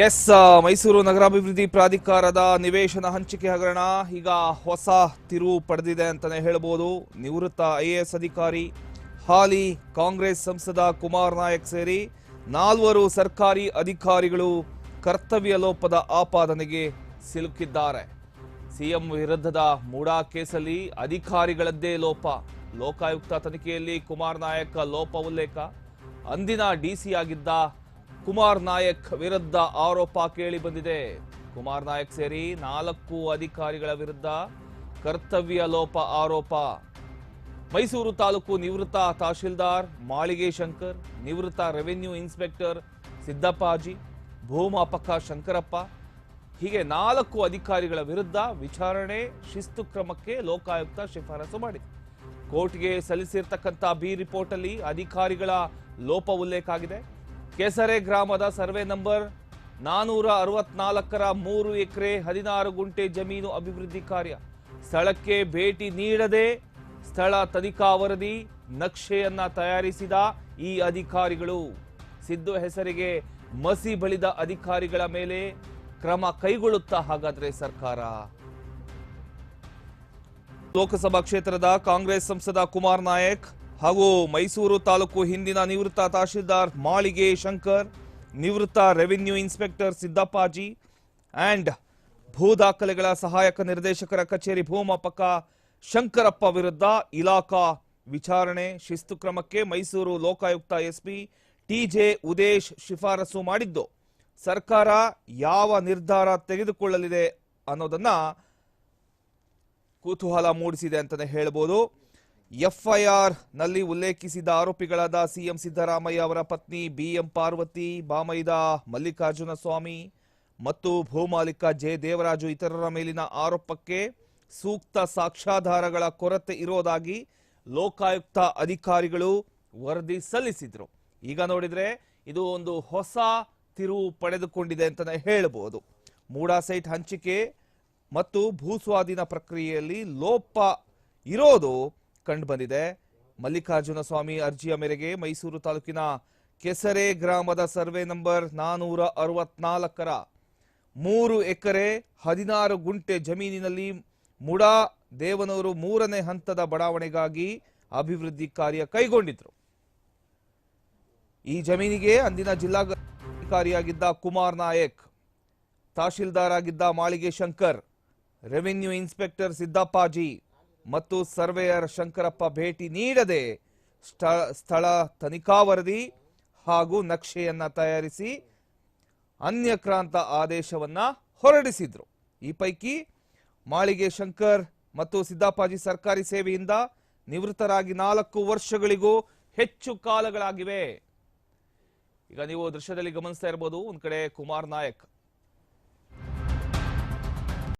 S Mysuru ನಗರಾಭಿವೃದ್ಧಿ ಪ್ರಾಧಿಕಾರದ ನಿವೇಶನ ಹಂಚಿಕೆ ಹಗರಣ ಈಗ ಹೊಸ ತಿರುವು ಪಡೆದಿದೆ ಅಂತಲೇ ಹೇಳ್ಬೋದು. ನಿವೃತ್ತ ಐ ಎಸ್ ಅಧಿಕಾರಿ ಹಾಲಿ ಕಾಂಗ್ರೆಸ್ ಸಂಸದ ಕುಮಾರ್ ನಾಯಕ್ ಸೇರಿ ನಾಲ್ವರು ಸರ್ಕಾರಿ ಅಧಿಕಾರಿಗಳು ಕರ್ತವ್ಯ ಲೋಪದ ಆಪಾದನೆಗೆ ಸಿಲುಕಿದ್ದಾರೆ. ಸಿಎಂ ವಿರುದ್ಧದ ಮೂಡಾ ಕೇಸಲ್ಲಿ ಅಧಿಕಾರಿಗಳದ್ದೇ ಲೋಪ. ಲೋಕಾಯುಕ್ತ ತನಿಖೆಯಲ್ಲಿ ಕುಮಾರ್ ನಾಯಕ್ ಲೋಪ ಉಲ್ಲೇಖ. ಅಂದಿನ ಡಿಸಿ ಆಗಿದ್ದ ಕುಮಾರ್ ನಾಯಕ್ ವಿರುದ್ಧ ಆರೋಪ ಕೇಳಿ ಬಂದಿದೆ. ಕುಮಾರ್ ನಾಯಕ್ ಸೇರಿ ನಾಲ್ಕು ಅಧಿಕಾರಿಗಳ ವಿರುದ್ಧ ಕರ್ತವ್ಯ ಲೋಪ ಆರೋಪ. ಮೈಸೂರು ತಾಲೂಕು ನಿವೃತ್ತ ತಹಶೀಲ್ದಾರ್ ಮಾಳಿಗೆ ಶಂಕರ್, ನಿವೃತ್ತ ರೆವೆನ್ಯೂ ಇನ್ಸ್ಪೆಕ್ಟರ್ ಸಿದ್ದಪ್ಪಾಜಿ, ಭೂಮಾಪಕ ಶಂಕರಪ್ಪ, ಹೀಗೆ ನಾಲ್ಕು ಅಧಿಕಾರಿಗಳ ವಿರುದ್ಧ ವಿಚಾರಣೆ ಶಿಸ್ತು ಕ್ರಮಕ್ಕೆ ಲೋಕಾಯುಕ್ತ ಶಿಫಾರಸು ಮಾಡಿದೆ. ಕೋರ್ಟ್ಗೆ ಸಲ್ಲಿಸಿರ್ತಕ್ಕಂಥ ಬಿ ರಿಪೋರ್ಟ್ ಅಲ್ಲಿ ಅಧಿಕಾರಿಗಳ ಲೋಪ ಉಲ್ಲೇಖ ಆಗಿದೆ. ಕೆಸರೆ ಗ್ರಾಮದ ಸರ್ವೆ ನಂಬರ್ ನಾನೂರ ಅರವತ್ನಾಲ್ಕರ ಮೂರು ಎಕರೆ ಹದಿನಾರು ಗುಂಟೆ ಜಮೀನು ಅಭಿವೃದ್ಧಿ ಕಾರ್ಯ. ಸ್ಥಳಕ್ಕೆ ಭೇಟಿ ನೀಡದೆ ಸ್ಥಳ ತನಿಖಾ ವರದಿ, ನಕ್ಷೆಯನ್ನ ತಯಾರಿಸಿದ ಈ ಅಧಿಕಾರಿಗಳು. ಸಿದ್ದು ಹೆಸರಿಗೆ ಮಸಿ ಬಳಿದ ಅಧಿಕಾರಿಗಳ ಮೇಲೆ ಕ್ರಮ ಕೈಗೊಳ್ಳುತ್ತಾ ಹಾಗಾದ್ರೆ ಸರ್ಕಾರ. ಲೋಕಸಭಾ ಕ್ಷೇತ್ರದ ಕಾಂಗ್ರೆಸ್ ಸಂಸದ ಕುಮಾರ್ ನಾಯಕ್ ಹಾಗೂ ಮೈಸೂರು ತಾಲೂಕು ಹಿಂದಿನ ನಿವೃತ್ತ ತಹಶೀಲ್ದಾರ್ ಮಾಳಿಗೆ ಶಂಕರ್, ನಿವೃತ್ತ ರೆವಿನ್ಯೂ ಇನ್ಸ್ಪೆಕ್ಟರ್ ಸಿದ್ದಪ್ಪಾಜಿ ಆ್ಯಂಡ್ ಭೂ ದಾಖಲೆಗಳ ಸಹಾಯಕ ನಿರ್ದೇಶಕರ ಕಚೇರಿ ಭೂಮಾಪಕ ಶಂಕರಪ್ಪ ವಿರುದ್ಧ ಇಲಾಖಾ ವಿಚಾರಣೆ. ಶಿಸ್ತು ಕ್ರಮಕ್ಕೆ ಮೈಸೂರು ಲೋಕಾಯುಕ್ತ ಎಸ್ಪಿ ಟಿಜೆ ಉದೇಶ್ ಶಿಫಾರಸು ಮಾಡಿದ್ದು, ಸರ್ಕಾರ ಯಾವ ನಿರ್ಧಾರ ತೆಗೆದುಕೊಳ್ಳಲಿದೆ ಅನ್ನೋದನ್ನ ಕುತೂಹಲ ಮೂಡಿಸಿದೆ ಅಂತಲೇ ಹೇಳ್ಬೋದು. ಎಫ್ಐಆರ್ನಲ್ಲಿ ಉಲ್ಲೇಖಿಸಿದ ಆರೋಪಿಗಳಾದ ಸಿಎಂ ಸಿದ್ದರಾಮಯ್ಯ ಅವರ ಪತ್ನಿ ಬಿಎಂ ಪಾರ್ವತಿ, ಬಾಮೈದ ಮಲ್ಲಿಕಾರ್ಜುನ ಸ್ವಾಮಿ ಮತ್ತು ಭೂಮಾಲಿಕ ಜೆ ದೇವರಾಜು ಇತರರ ಮೇಲಿನ ಆರೋಪಕ್ಕೆ ಸೂಕ್ತ ಸಾಕ್ಷ್ಯಾಧಾರಗಳ ಕೊರತೆ ಇರೋದಾಗಿ ಲೋಕಾಯುಕ್ತ ಅಧಿಕಾರಿಗಳು ವರದಿ ಸಲ್ಲಿಸಿದ್ರು. ಈಗ ನೋಡಿದ್ರೆ ಇದು ಒಂದು ಹೊಸ ತಿರುವು ಪಡೆದುಕೊಂಡಿದೆ ಅಂತಾನೆ ಹೇಳಬಹುದು. ಮೂಡಾ ಸೈಟ್ ಹಂಚಿಕೆ ಮತ್ತು ಭೂಸ್ವಾಧೀನ ಪ್ರಕ್ರಿಯೆಯಲ್ಲಿ ಲೋಪ ಇರೋದು ಕಂಡುಬಂದಿದೆ ಮಲ್ಲಿಕಾರ್ಜುನ ಸ್ವಾಮಿ ಅರ್ಜಿಯ ಮೇರೆಗೆ ಮೈಸೂರು ತಾಲೂಕಿನ ಕೆಸರೆ ಗ್ರಾಮದ ಸರ್ವೆ ನಂಬರ್ ನಾನೂರ ಅರವತ್ನಾಲ್ಕರ ಮೂರು ಎಕರೆ ಹದಿನಾರು ಗುಂಟೆ ಜಮೀನಿನಲ್ಲಿ ಮುಡಾ ದೇವನೂರು ಮೂರನೇ ಹಂತದ ಬಡಾವಣೆಗಾಗಿ ಅಭಿವೃದ್ಧಿ ಕಾರ್ಯ ಕೈಗೊಂಡಿದ್ರು. ಈ ಜಮೀನಿಗೆ ಅಂದಿನ ಜಿಲ್ಲಾಧಿಕಾರಿಯಾಗಿದ್ದ ಕುಮಾರ್ ನಾಯಕ್, ತಹಶೀಲ್ದಾರ್ ಆಗಿದ್ದ ಮಾಳಿಗೆ ಶಂಕರ್, ರೆವಿನ್ಯೂ ಇನ್ಸ್ಪೆಕ್ಟರ್ ಸಿದ್ದಪ್ಪಾಜಿ ಮತ್ತು ಸರ್ವೇಯರ್ ಶಂಕರಪ್ಪ ಭೇಟಿ ನೀಡದೆ ಸ್ಥ- ಸ್ಥಳ ತನಿಖಾ ವರದಿ ಹಾಗೂ ನಕ್ಷೆಯನ್ನ ತಯಾರಿಸಿ ಅನ್ಯಕ್ರಾಂತ ಆದೇಶವನ್ನ ಹೊರಡಿಸಿದ್ರು. ಈ ಪೈಕಿ ಮಾಳಿಗೆ ಶಂಕರ್ ಮತ್ತು ಸಿದ್ದಾಪಾಜಿ ಸರ್ಕಾರಿ ಸೇವೆಯಿಂದ ನಿವೃತ್ತರಾಗಿ ನಾಲ್ಕು ವರ್ಷಗಳಿಗೂ ಹೆಚ್ಚು ಕಾಲಗಳಾಗಿವೆ. ಈಗ ನೀವು ದೃಶ್ಯದಲ್ಲಿ ಗಮನಿಸ್ತಾ ಇರಬಹುದು ಒಂದ್ ಕಡೆ ಕುಮಾರ್ ನಾಯಕ್.